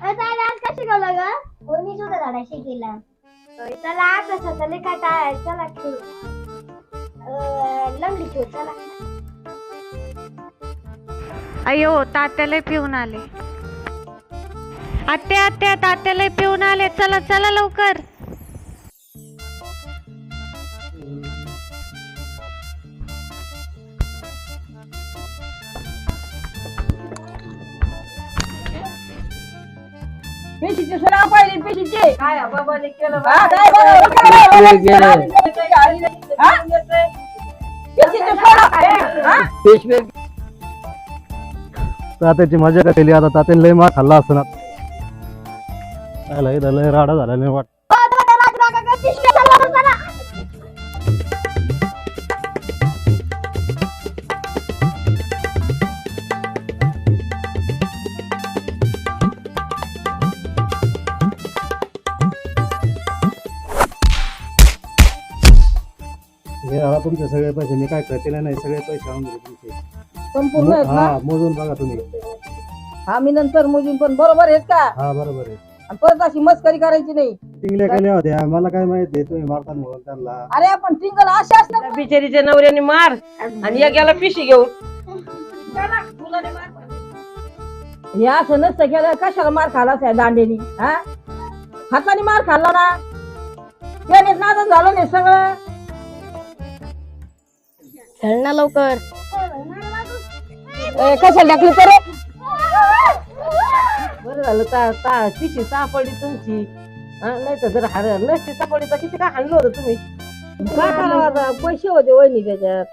त्याला आज काय शिकवलं ग. हो मी सुद्धा धडा शिकेला. चला अभ्यासाचा लय काय काय चला खेळू. अं, लंगडी खेळू चला. अयो तात्याला पिऊन आले. आत्या आत्या तात्याला पिऊन आले. चला चला लवकर. पेशीचे सराव पाहिजे पेशीचे. काय बाबाने केलं हा, काय बरं, काय बरं, केलं. हा? पेशीचे सराव आहे, हा? तात्याची मजा का केली आता तात्याने लय मार खाल्ला असणार त्याला इथं लय राडा झाला नाही वाट. हे आता तुमचे सगळे पैसे मी काय खर्चले नाही सगळे पैसे आणून दिले तुमचे. संपूर्ण आहेत ना? हा मोजून बघा तुम्ही. आम्ही नंतर मोजून पण बरोबर आहेत का? हा बरोबर आहे. आणि परत अशी मस्करी करायची नाही. टिंगल्या केल्या होत्या मला काय माहिती तुम्ही मारतात म्हणून त्यांना. अरे आपण टिंगल असे असणार बिचारीच्या नवऱ्याने मार आणि एक याला पिशी घेऊन. हे असं नसतं केलं. कशाला मार खालाच आहे दांडेनी? हा? हाताने मार खाल्ला ना? त्याने नादच झालं नाही सगळं. चल ना लवकर. ए, कशाला टाकली तर बरं झालं ता ता पिशी सापडली तुमची. नाही तर जर हार नसती सापडली तर किती काय हाणलं होतं तुम्ही? काय करावं आता पैसे होते वहिनी त्याच्यात.